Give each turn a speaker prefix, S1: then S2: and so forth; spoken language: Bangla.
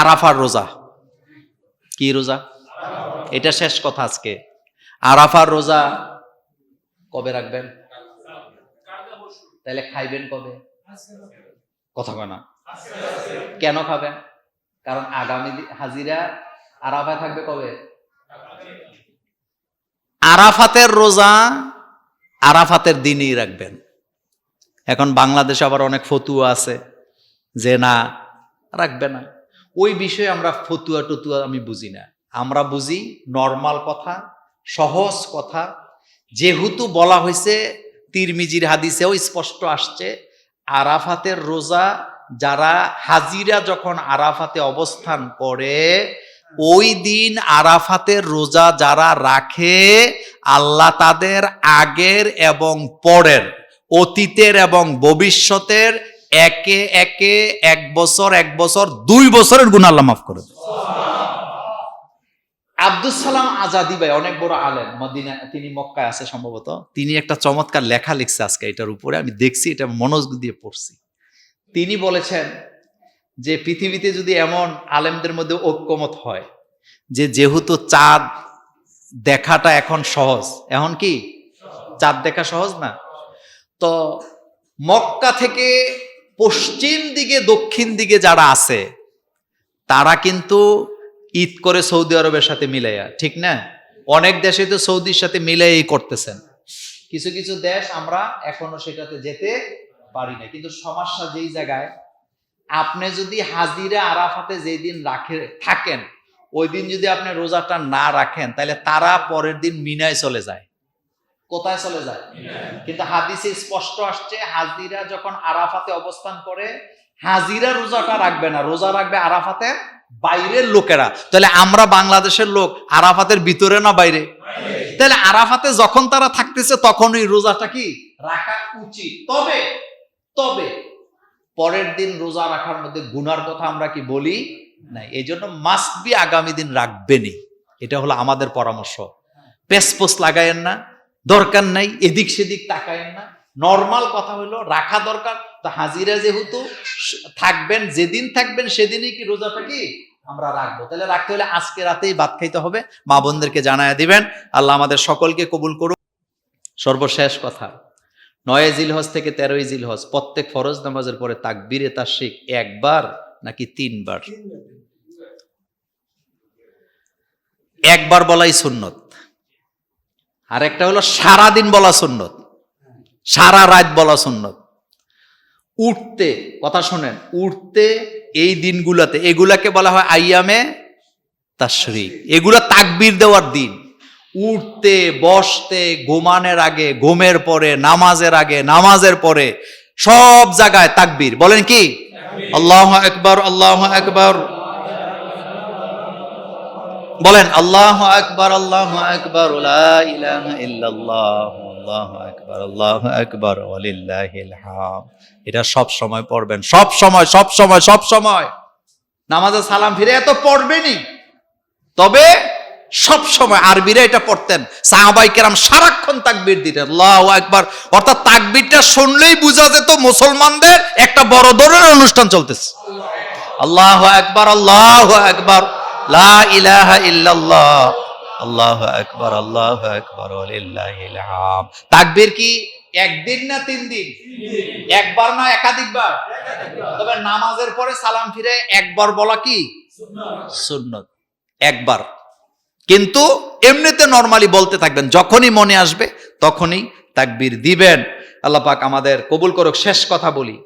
S1: আরাফার রোজা। কি রোজা? এটা শেষ কথা আজকে। আরাফার রোজা কবে রাখবেন? তাহলে খাইবেন কবে? কথা কয় না। কেন খাবেন? কারণ আগামী হাজিরা আরাফায় থাকবে কবে? আরাফাতের রোজা আরাফাতের দিনই রাখবেন। এখন বাংলাদেশে আবার অনেক ফতুয়া আছে যে না, রাখবে না। ওই বিষয়ে আমরা ফতুয়া টতুয়া আমি বুঝি না। আমরা বুঝি নর্মাল কথা, সহজ কথা। যেহেতু বলা হয়েছে, তিরমিজির হাদিসেও স্পষ্ট আসছে, আরাফাতের রোজা যারা হাজিরা যখন আরাফাতে অবস্থান করে, ওই দিন আরাফাতের রোজা যারা রাখে, আল্লাহ তাদের আগের এবং পরের, অতীতের এবং ভবিষ্যতের একে একে, এক বছর এক বছর, দুই বছরের গুণ আল্লাহ মাফ করে। আব্দুল সালাম আজাদি ভাই অনেক বড় আলেম, মদিনা, তিনি মক্কায় আছে সম্ভবত। তিনি একটা চমৎকার লেখা লিখছে আজকে এটার উপরে, আমি দেখছি, এটা মনোযোগ দিয়ে পড়ছি। তিনি বলেছেন যে পৃথিবীতে যদি এমন আলেমদের মধ্যে ঐক্যমত হয়, যে যেহেতু চাঁদ দেখাটা এখন সহজ, এখন কি? চাঁদ দেখা সহজ না? তো মক্কা থেকে পশ্চিম দিকে, দক্ষিণ দিকে যারা আছে, তারা কিন্তু ঈদ করে সৌদি আরবের সাথে মিলাইয়া, ঠিক না? অনেক দেশে তো সৌদির সাথে মিলাইয়াই করতেছেন। কিছু কিছু দেশ আমরা এখনও সেটাতে যেতে পারি না কিন্তু সমস্যা যেই জায়গায়, আপনি যদি হাজিরা আরাফাতে যেই দিন রাখে, থাকেন, ওই দিন যদি আপনি রোজাটা না রাখেন, তাহলে তারা পরের দিন মিনায় চলে যায়। কোথায় চলে যায়? কিন্তু হাদিসে স্পষ্ট আসছে হাজিরা যখন আরাফাতে অবস্থান করে হাজিরা রোজাটা রাখবে না। রোজা রাখবে আরাফাতে বাইরের লোকেরা। তাহলে আমরা বাংলাদেশের লোক আরাফাতের ভিতরে না বাইরে? তাহলে আরাফাতে যখন তারা থাকতেছে তখন ওই রোজাটা কি? রাখা উচিত। তবে তবে পরের দিন রোজা রাখার মধ্যে গুনার কথা আমরা কি বলি? না এই জন্য মাস্ট বি আগামী দিন রাখবেনই। এটা হলো আমাদের পরামর্শ। পেসপোস লাগায়েন না। দরকার নাই এদিক সেদিক তাকায়েন না। নর্মাল কথা হলো রাখা দরকার। তো হাজিরা যেহেতু থাকবেন যেদিন থাকবেন সেদিনই কি রোজাটা কি আমরা রাখব? তাহলে রাখতে হলে আজকে রাতেই ভাত খাইতে হবে। মা বোনদেরকে জানায় দিবেন। আল্লাহ আমাদের সকলকে কবুল করুক। সর্বশেষ কথা নয় জিলহজ থেকে তেরোই জিলহজ প্রত্যেক ফরজ নামাজের পরে তাকবীরে তাশরিক একবার নাকি তিনবার। একবার বলাই সুন্নত। আর একটা হলো সারা দিন বলা সুন্নত। সারা রাত বলা সুন্নত। উঠতে কথা শোনেন উঠতে এই দিনগুলাতে এগুলাকে বলা হয় আইয়ামে তাশরিক। এগুলা তাকবীর দেওয়ার দিন। উঠতে বসতে ঘুমানোর আগে ঘুমের পরে নামাজের আগে নামাজের পরে সব জায়গায় তাকবীর। বলেন কি? আল্লাহ একবার আল্লাহ একবার বলেন, আল্লাহ আকবার আল্লাহ আকবার এটা সব সময় পড়বেন, সব সময় সব সময় সব সময়। নামাজে সালাম ফিরে এত পড়বেনি তবে সব সময় আরবিরা এটা পড়তেন, সাহাবাই কেরাম সারাক্ষণ তাকবির দিতেন, আল্লাহ একবার অর্থাৎ তাকবিরটা শুনলেই বোঝা যেত মুসলমানদের একটা বড় ধরনের অনুষ্ঠান চলতেছে। আল্লাহ একবার আল্লাহ একবার লা ইলাহা ইল্লাল্লাহ। আল্লাহ একবার আল্লাহ হাম তাকবীর কি একদিন না তিন দিন? একবার না একাধিকবার? তবে নামাজের পরে সালাম ফিরে একবার বলা কি? সুন্নত। একবার। কিন্তু এমনিতে নর্মালি বলতে থাকবেন, যখনই মনে আসবে তখনই তাকবীর দিবেন। আল্লাহ পাক আমাদের কবুল করুক, শেষ কথা বলি।